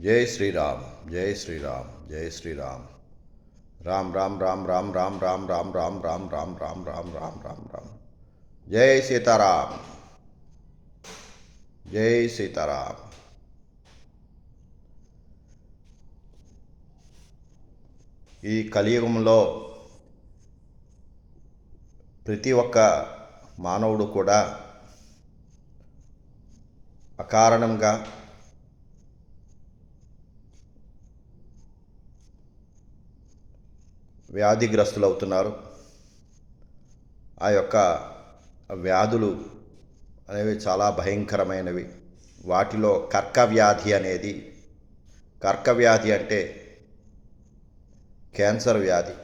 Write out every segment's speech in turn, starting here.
జై శ్రీరామ్ జై శ్రీరామ్ జై శ్రీరామ్ రామ్ రామ్ రామ్ రామ్ రామ్ రామ్ రామ్ రామ్ రామ్ రామ్ రామ్ రామ్ రామ్ రామ్ రామ్ జై సీతారాం జై సీతారాం ఈ కలియుగంలో ప్రతి ఒక్క మానవుడు కూడా అకారణంగా వ్యాధిగ్రస్తులు అవుతున్నారు ఆ యొక్క వ్యాధులు అనేవి చాలా భయంకరమైనవి. వాటిలో కర్క వ్యాధి అనేది కర్క వ్యాధి అంటే క్యాన్సర్ వ్యాధి.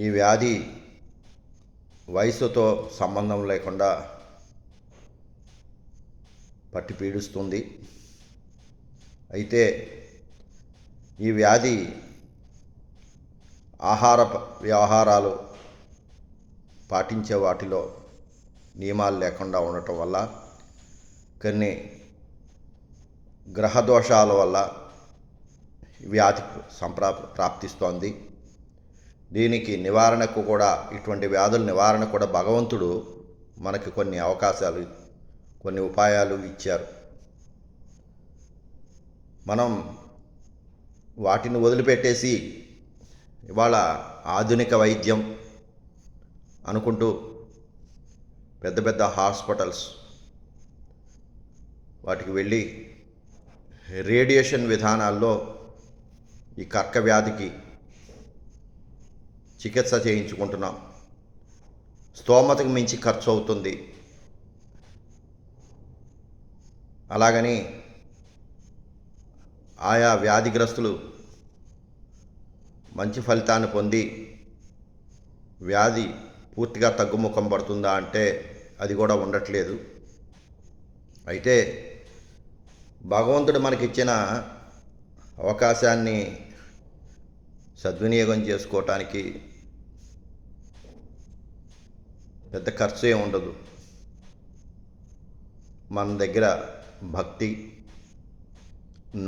ఈ వ్యాధి వయసుతో సంబంధం లేకుండా పట్టి పీడిస్తుంది. అయితే ఈ వ్యాధి ఆహార వ్యవహారాలు పాటించే వాటిలో నియమాలు లేకుండా ఉండటం వల్ల కొన్ని గ్రహ దోషాల వల్ల వ్యాధి సంప్రా ప్రాప్తిస్తోంది. దీనికి నివారణకు కూడా ఇటువంటి వ్యాధుల నివారణ కూడా భగవంతుడు మనకి కొన్ని అవకాశాలు కొన్ని ఉపాయాలు ఇచ్చారు. మనం వాటిని వదిలిపెట్టేసి ఇవాళ ఆధునిక వైద్యం అనుకుంటూ పెద్ద పెద్ద హాస్పిటల్స్ వాటికి వెళ్ళి రేడియేషన్ విధానాల్లో ఈ కర్క వ్యాధికి చికిత్స చేయించుకుంటున్నాం. స్తోమతకు మించి ఖర్చు అవుతుంది. అలాగని ఆయా వ్యాధిగ్రస్తులు మంచి ఫలితాన్ని పొంది వ్యాధి పూర్తిగా తగ్గుముఖం పడుతుందా అంటే అది కూడా ఉండట్లేదు. అయితే భగవంతుడు మనకిచ్చిన అవకాశాన్ని సద్వినియోగం చేసుకోవటానికి పెద్ద ఖర్చు ఏమి ఉండదు. మన దగ్గర భక్తి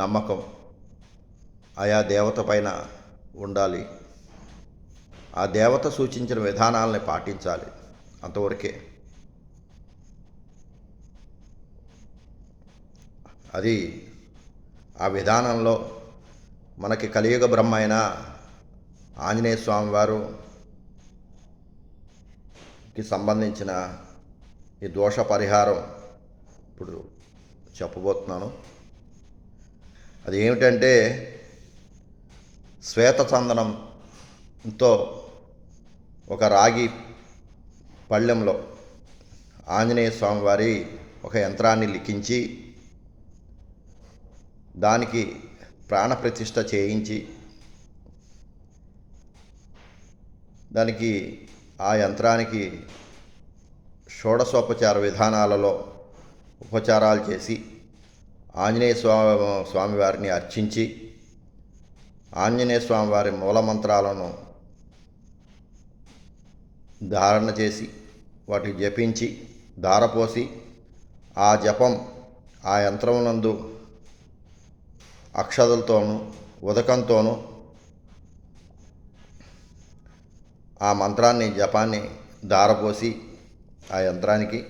నమ్మకం ఆయా దేవత పైన ఉండాలి. ఆ దేవత సూచించిన విధానాలని పాటించాలి. అంతవరకే. అది ఆ విధానంలో మనకి కలియుగ బ్రహ్మ అయిన ఆంజనేయ స్వామి వారు కి సంబంధించిన ఈ దోష పరిహారం ఇప్పుడు చెప్పబోతున్నాను. అది ఏమిటంటే శ్వేత చందనంతో ఒక రాగి పళ్ళెంలో ఆంజనేయ స్వామి వారి ఒక యంత్రాన్ని లిఖించి దానికి ప్రాణప్రతిష్ఠ చేయించి దానికి ఆ యంత్రానికి షోడశోపచార విధానాలలో ఉపచారాలు చేసి ఆంజనేయ స్వామి స్వామివారిని అర్చించి ఆంజనేయ స్వామివారి మూలమంత్రాలను ధారణ చేసి వాటి జపించి ధారపోసి ఆ జపం ఆ యంత్రమునందు అక్షతలతోనూ ఉదకంతోనూ ఆ మంత్రాన్ని జపాన్ని ధారపోసి ఆ యంత్రానికి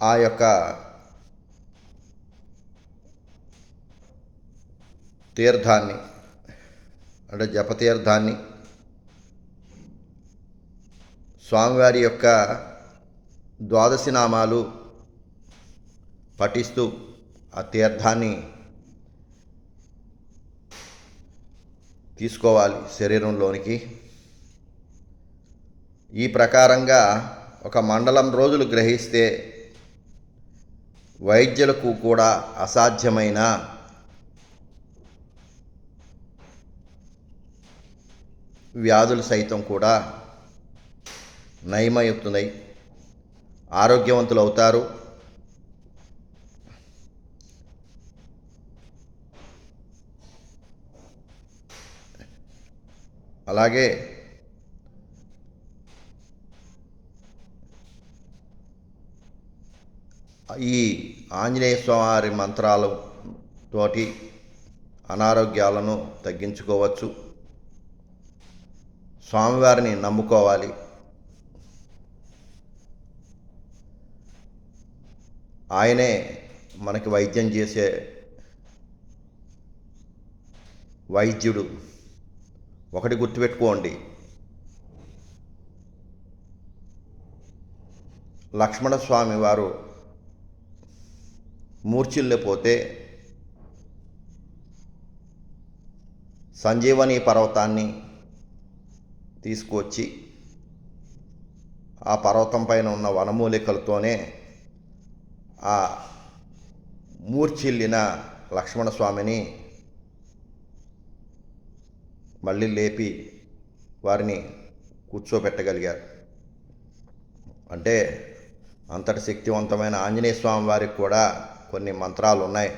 ఆ యొక్క తీర్థాన్ని అంటే జపతీర్థాన్ని స్వామివారి యొక్క ద్వాదశి నామాలు పఠిస్తూ ఆ తీర్థాన్ని తీసుకోవాలి శరీరంలోనికి. ఈ ప్రకారంగా ఒక మండలం రోజులు గ్రహిస్తే వైద్యులకు కూడా అసాధ్యమైన వ్యాధులు సైతం కూడా నయమవుతున్నాయి ఆరోగ్యవంతులు అవుతారు. అలాగే ఈ ఆంజనేయ స్వామి మంత్రాలతోటి అనారోగ్యాలను తగ్గించుకోవచ్చు. స్వామివారిని నమ్ముకోవాలి. ఆయనే మనకి వైద్యం చేసే వైద్యుడు. ఒకటి గుర్తుపెట్టుకోండి. లక్ష్మణస్వామి వారు మూర్ఛిల్లిపోతే సంజీవని పర్వతాన్ని తీసుకువచ్చి ఆ పర్వతం పైన ఉన్న వనమూలికలతోనే ఆ మూర్ఛిల్లిన లక్ష్మణస్వామిని మళ్ళీ లేపి వారిని కూర్చోబెట్టగలిగారు అంటే అంతటి శక్తివంతమైన ఆంజనేయ స్వామి వారికి కూడా కొన్ని మంత్రాలు ఉన్నాయి